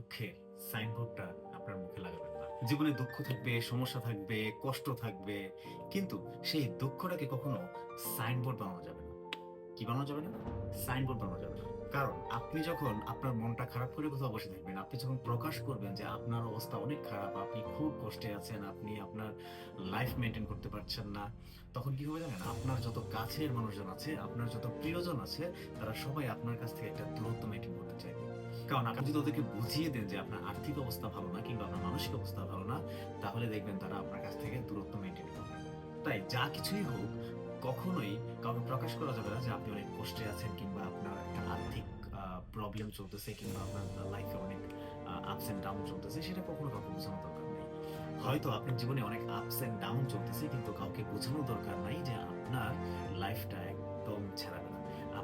দুঃখের সাইনবোর্ডটা আপনার মুখে লাগাবেন না। জীবনে দুঃখ থাকবে, সমস্যা থাকবে, কষ্ট থাকবে, কিন্তু সেই দুঃখটাকে কখনো সাইনবোর্ড বানানো যাবে না। কি বানানো যাবে না? সাইনবোর্ড বানানো যাবে না। কারণ আপনি যখন আপনার মনটা খারাপ করে কোথাও বসে থাকবেন, আপনি যখন প্রকাশ করবেন যে আপনার অবস্থা অনেক খারাপ, আপনি খুব কষ্টে আছেন, আপনি আপনার লাইফ মেনটেন করতে পারছেন না, তখন কি হবে জানেন? আপনার যত কাছের মানুষজন আছে, আপনার যত প্রিয়জন আছে, তারা সবাই আপনার কাছ থেকে একটা কারণ আপনি যদি ওদেরকে বুঝিয়ে দেন যে আপনার আর্থিক অবস্থা ভালো না কিংবা আপনার মানসিক অবস্থা ভালো না, তাহলে দেখবেন তারা আপনার কাছ থেকে দূরত্ব মেনটেন করবে। তাই যা কিছুই হোক, কখনোই কাউকে প্রকাশ করা যাবে না যে আপনি অনেক কষ্টে আছেন কিংবা আপনার একটা আর্থিক প্রবলেম চলতেছে কিংবা আপনার লাইফে অনেক আপস এন্ড ডাউন চলতেছে, সেটা কখনো কাউকে বোঝানো দরকার নেই। হয়তো আপনার জীবনে অনেক আপস এন্ড ডাউন চলতেছে, কিন্তু কাউকে বোঝানো দরকার নাই যে আপনার লাইফটা একদম ছেড়াবে না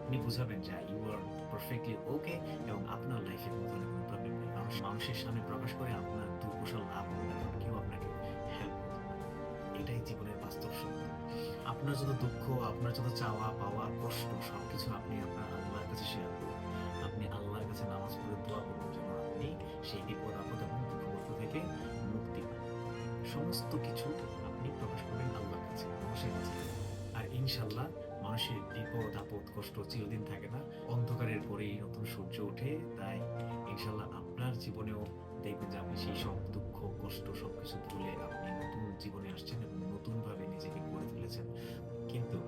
আপনি বুঝাবেন যে ইউ আর পারফেক্টলি ওকে এবং আপনার লাইফে কোনো ধরনের কোনো প্রবলেম নেই। মানুষ মানুষের সামনে প্রকাশ করে আপনার দুর্কুশল লাভ হবে কারণ কেউ আপনাকে হেল্প এটাই জীবনের বাস্তব সত্য। আপনার যত দুঃখ, আপনার যত চাওয়া, পাওয়া, কষ্ট, সবকিছু আপনি আপনার আল্লাহর কাছে শেয়ার করুন। আপনি আল্লাহর কাছে নামাজ পড়ে দোয়া করুন যেন আপনি সেই বিপদ, আপদ এবং দুঃখ থেকে মুক্তি পান। সমস্ত কিছু আপনি প্রকাশ করবেন আল্লাহর কাছে, মানুষের কাছে। আর ইনশাল্লাহ মানুষের বিপদ, আপদ, কষ্ট চিরদিন থাকে না। অন্ধকারের পরেই নতুন সূর্য ওঠে, তাই ইনশাল্লাহ আপনার জীবনেও দেখবেন যে আপনি সেই সব দুঃখ, কষ্ট সবকিছু ভুলে আপনি নতুন জীবনে আসছেন এবং নতুন ভাবে নিজেকে গড়ে তুলেছেন। কিন্তু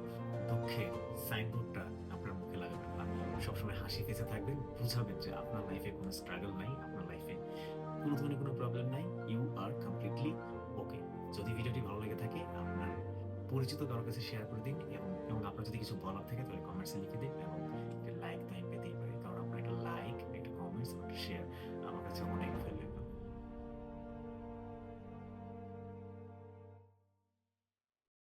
দুঃখের সাইনবোর্ডটা আপনার মুখে লাগাবেন না। সবসময় হাসি ফেসে থাকবেন, বুঝাবেন যে আপনার লাইফে কোনো স্ট্রাগল নাই, আপনার লাইফে কোনো ধরনের কোনো প্রবলেম নাই। ইউ আর কমপ্লিটলি ওকে যদি ভিডিওটি ভালো লেগে থাকে আপনার পরিচিত কারোর কাছে শেয়ার করে দিন এবং আপনার যদি কিছু বলার থাকে তাহলে কমেন্টসে লিখে দিন এবং